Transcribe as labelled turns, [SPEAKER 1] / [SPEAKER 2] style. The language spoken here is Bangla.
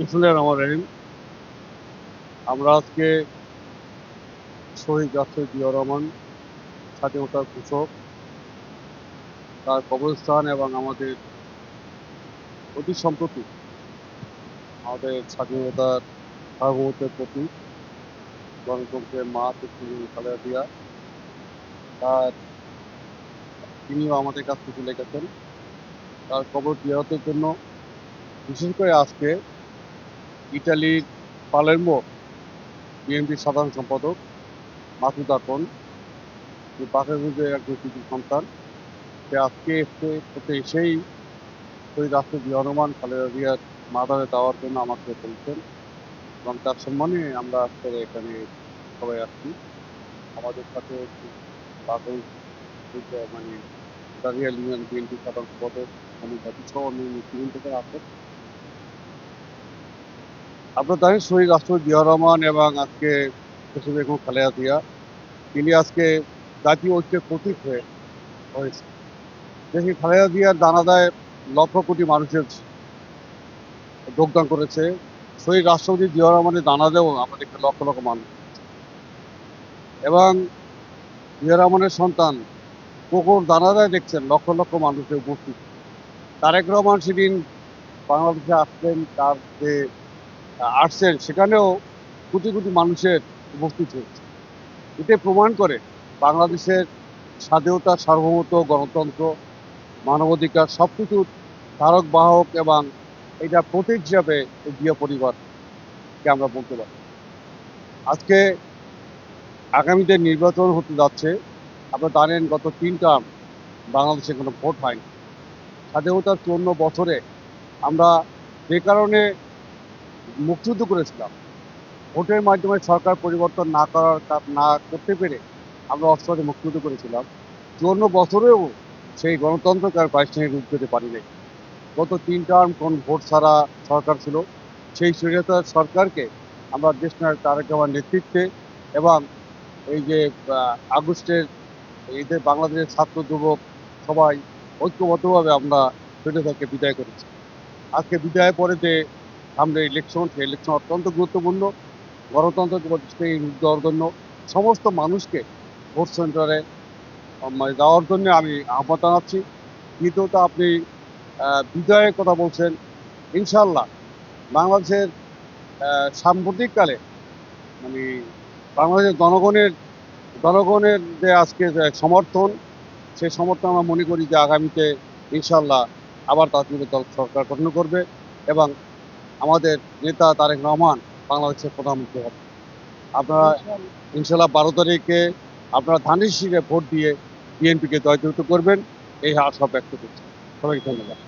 [SPEAKER 1] বিসমুল্লাহ রহমান রহিম। আমরা আজকে শহীদ জাফর জিয়া রহমান, স্বাধীনতার ঘোষক, তার কবরস্থান এবং আমাদের অতি সম্প্রতি আমাদের স্বাধীনতার সার্বভৌমত্বের প্রতি গণতন্ত্রের মা পৃথিবী খালেদা জিয়া। তার তিনিও আমাদের কাছ থেকে লিখেছেন, তার কবর জিয়ারতের জন্য। বিশেষ করে আজকে ইটালির পালেরমো বিএনপির সাধারণ সম্পাদক, মাসুদ আকন, যে বাকেরগঞ্জের একজন কৃষি সন্তান, সে আজকে এসে এসে এসেই ওই রাষ্ট্র হনুমান খালেদা জিয়ার মাদারে দেওয়ার জন্য আমাকে বলছেন এবং তার সম্মানে আমরা আজকে এখানে সবাই আসছি। আমাদের সাথে মানে দাঁড়িয়া ইউনিয়ন বিএনপি সাধারণ সম্পাদক অমিত হাতি সহ অন্য মুসলিম থেকে আসেন। আপনার জানেন শহীদ রাষ্ট্রপতি জিয়া রহমান এবং আজকে বেগম খালেদা জিয়া, তিনি আজকে জাতীয় ঐক্যের প্রতীক হয়ে হয়েছে দেশে খালেদা জিয়ার দানাদায় লক্ষ কোটি মানুষের যোগদান করেছে। শহীদ রাষ্ট্রপতি জিয়া রহমানের দানাদেও আমাদের এখানে লক্ষ লক্ষ মানুষ এবং জিয়া রহমানের সন্তান কোকর দানাদায় দেখছেন লক্ষ লক্ষ মানুষের উপস্থিত। তারেক রহমান সেদিন বাংলাদেশে আসলেন, তার যে আসছেন, সেখানেও কোটি কোটি মানুষের উপস্থিত হয়েছে। এতে প্রমাণ করে বাংলাদেশের স্বাধীনতা, সার্বভৌমত্ব, গণতন্ত্র, মানবাধিকার সব কিছুর ধারক, বাহক এবং এটা প্রতীক হিসাবে এই জিয়া পরিবারকে আমরা বলতে পারি। আজকে আগামীতে নির্বাচন হতে যাচ্ছে। আপনারা জানেন গত তিন টার্ম বাংলাদেশে কোনো ভোট হয়নি। স্বাধীনতার চুয়ান্ন বছরে আমরা যে কারণে মুক্তিযুদ্ধ করেছিলাম। ভোটের মাধ্যমে সরকার পরিবর্তন না করার না করতে পেরে আমরা অস্ত্রে মুক্তিযুদ্ধ করেছিলাম। চুয়ান্ন বছরেও সেই গণতন্ত্রকে আর প্রাতিষ্ঠানিক রূপ দিতে পারি নাই গত তিন টার্ম কোন ভোট ছাড়া সরকার ছিল, সেই স্বৈরাচার সরকারকে আমরা দেশ নায়ক তারেক রহমান নেতৃত্বে এবং এই যে আগস্টের এই যে বাংলাদেশের ছাত্র যুবক সবাই ঐক্যবদ্ধভাবে আমরা স্বৈরাচারকে বিদায় করেছি। আজকে বিদায়ের পরে যে সামনে ইলেকশন সেই ইলেকশন অত্যন্ত গুরুত্বপূর্ণ গণতন্ত্রকে প্রতিষ্ঠায় দেওয়ার জন্য সমস্ত মানুষকে ভোট সেন্টারে মানে যাওয়ার জন্য আমি আহ্বান জানাচ্ছি। দ্বিতীয়ত আপনি বিজয়ের কথা বলছেন ইনশাল্লাহ বাংলাদেশের সাম্প্রতিককালে মানে বাংলাদেশের জনগণের জনগণের যে আজকে সমর্থন সেই সমর্থন আমরা মনে করি যে আগামীতে ইনশাল্লাহ আবার তাৎক্ষণিক দল সরকার গঠন করবে এবং আমাদের নেতা তারেক রহমান বাংলাদেশের প্রধানমন্ত্রী হবে। আপনারা ইনশাল্লাহ বারো তারিখে আপনারা ধানের শীষে ভোট দিয়ে বিএনপিকে জয়যুক্ত করবেন, এই আশা ব্যক্ত করছি। সবাইকে ধন্যবাদ।